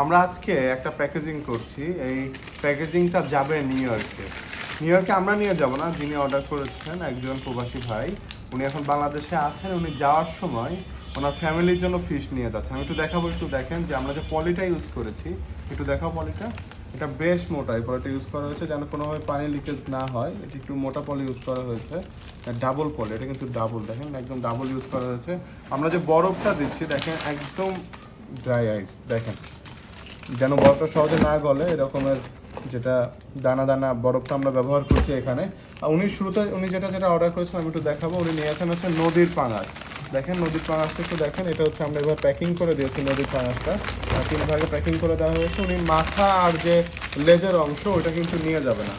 আমরা আজকে একটা প্যাকেজিং করছি। এই প্যাকেজিংটা যাবে নিউ ইয়র্কে নিউ ইয়র্কে আমরা নিয়ে যাব না, যিনি অর্ডার করেছেন একজন প্রবাসী ভাই। উনি এখন বাংলাদেশে আছেন, উনি যাওয়ার সময় ওনার ফ্যামিলির জন্য ফিশ নিয়ে যাচ্ছেন। আমি একটু দেখাবো, একটু দেখেন যে আমরা যে পলিটা ইউজ করেছি, একটু দেখাও পলিটা। এটা বেশ মোটা, এই পলিটা ইউজ করা হয়েছে যেন কোনোভাবে পানি লিকেজ না হয়। এটি একটু মোটা পলি ইউজ করা হয়েছে ডাবল পলি, এটা কিন্তু ডাবল দেখেন একদম ডাবল ইউজ করা হয়েছে। আমরা যে বরফটা দিচ্ছি, দেখেন একদম ড্রাই আইস দেখেন। যেন বরফটা সহজে না গলে, এরকমের যেটা দানা দানা বরফটা আমরা ব্যবহার করছি এখানে। আর উনি শুরুতে, উনি যেটা যেটা অর্ডার করেছেন, আমি একটু দেখাবো। উনি নিয়ে নিয়েছেন হচ্ছে নদীর পাঙাশ। দেখেন নদীর পাঙাশটা একটু দেখেন, এটা হচ্ছে আমরা এবার প্যাকিং করে দিয়েছি নদীর পাঙাশটা। আর তিন ভাগে প্যাকিং করে দেওয়া হয়েছে। উনি মাথা আর যে লেজের অংশ, ওটা কিন্তু নিয়ে যাবে না।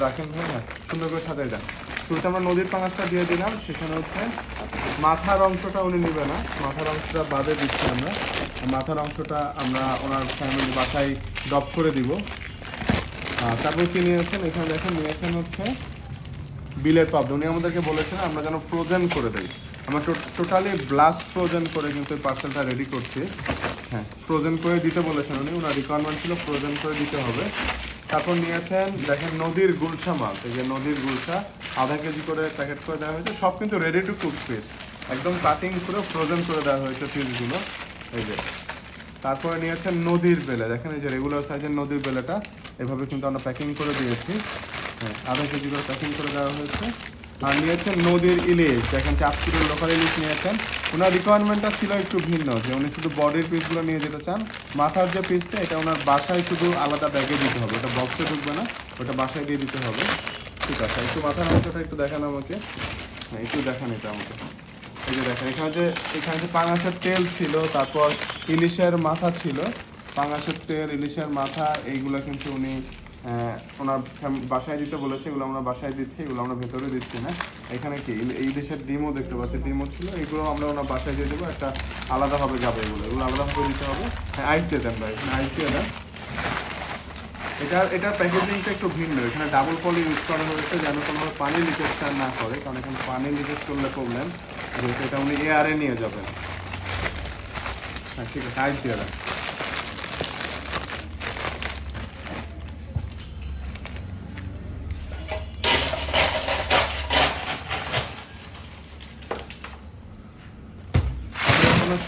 রাখেন হ্যাঁ হ্যাঁ সুন্দর করে সাজাই দেন। শুরুতে আমরা নদীর পাঙাশটা দিয়ে দিলাম, সেখানে হচ্ছে মাথার অংশটা উনি নেবে না। মাথার অংশটা বাদে দিচ্ছি আমরা। মাথার অংশটা আমরা ওনার ফ্যামিলি বাসায় ড্রপ করে দিব। তারপর কি নিয়েছেন এখানে দেখেন নিয়েছেন হচ্ছে বিলের পাবদা। উনি আমাদেরকে বলেছেন আমরা যেন ফ্রোজেন করে দেই। আমরা টোটালি ব্লাস্ট ফ্রোজেন করে কিন্তু পার্সেলটা রেডি করছি। হ্যাঁ ফ্রোজেন করে দিতে বলেছেন উনি। ওনার রিকোয়ারমেন্ট ছিল ফ্রোজেন করে দিতে হবে। তারপর নিয়েছেন দেখেন নদীর গুলশা মাছ এই যে নদীর গুলশা, আধা কেজি করে প্যাকেট করে দেওয়া হয়েছে। সব কিন্তু রেডি টু কুক পিস একদম কাটিং করে ফ্রোজেন করে দেওয়া হয়েছে পিসগুলো এই যে। তারপরে নিয়েছেন নদীর বেলে। দেখেন এই যে রেগুলার সাইজের নদীর বেলেটা। এভাবে কিন্তু আমরা প্যাকিং করে দিয়েছি। হ্যাঁ আধা কেজি করে প্যাকিং করে দেওয়া হয়েছে। আর নিয়েছেন নদীর ইলিশ। দেখেন কিলোর লোকাল ইলিশ নিয়েছেন। ওনার রিকোয়ারমেন্টটা ছিল একটু ভিন্ন, যে উনি শুধু বডির পিসগুলো নিয়ে যেতে চান। মাথার যে পিসটা এটা ওনার বাসায় শুধু আলাদা ব্যাগে দিতে হবে। ওটা বক্সে ঢুকবে না, ওটা বাসায় দিয়ে দিতে হবে। ঠিক আছে, একটু মাথার অংশটা একটু দেখান আমাকে। হ্যাঁ একটু দেখান এটা আমাকে। এই যে দেখেন, এখানে যে এখানে যে পাঙাশের তেল ছিল, তারপর ইলিশের মাথা ছিল। পাঙাশের তেল, ইলিশের মাথা, এইগুলো কিন্তু উনি ওনার বাসায় দিতে বলেছে, এগুলো আমরা বাসায় দিচ্ছি, এগুলো আমরা ভেতরে দিচ্ছি না। এখানে কি? এই দেশের ডিমও দেখতে পাচ্ছি, ডিমও ছিল, এগুলো আমরা ওনার বাসায় দিয়ে দেবো, একটা আলাদাভাবে যাবে এগুলো। এগুলো আলাদাভাবে দিতে হবে। হ্যাঁ আইস দিয়ে দেন ভাই, এখানে আইস দিয়ে দেন। এটা এটার প্যাকেজিংটা একটু ভিন্ন, এখানে ডাবল পলি ইউজ করা হয়েছে, যেন কোনোভাবে পানি লিকেজটা না করে, কারণ এখানে পানি লিকেজ করলে প্রবলেম যেহেতু এটা উনি এয়ারে নিয়ে যাবেন। হ্যাঁ ঠিক আছে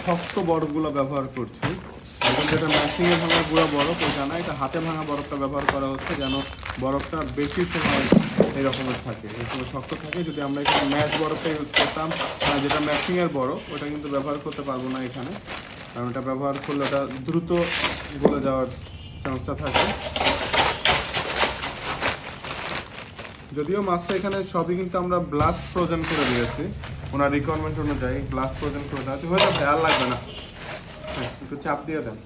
শক্ত বরফগুলো ব্যবহার করছি। এখন যেটা ম্যাচিংয়ে ভাঙা গুঁড়া বরফ ওইটা না এটা হাতে ভাঙা বরফটা ব্যবহার করা হচ্ছে যেন বরফটা বেশি সময় এরকমের থাকে এই এরকম শক্ত থাকে। যদি আমরা এখানে ম্যাচ বরফটা ইউজ করতাম আহ, যেটা ম্যাচিংয়ের বরফ ওটা কিন্তু ব্যবহার করতে পারব না এখানে। কারণ এটা ব্যবহার করলে ওটা দ্রুত গলে যাওয়ার চান্সটা থাকে। যদিও মাছটা এখানে সবই কিন্তু আমরা ব্লাস্ট ফ্রোজেন করে দিয়েছি। ওনার রিকোয়ারমেন্ট অনুযায়ী ব্লাস্ট ফ্রোজেন করে দেওয়া হচ্ছে হয়ে যাবে লাগবে না। একটু চাপ দিয়ে দেন।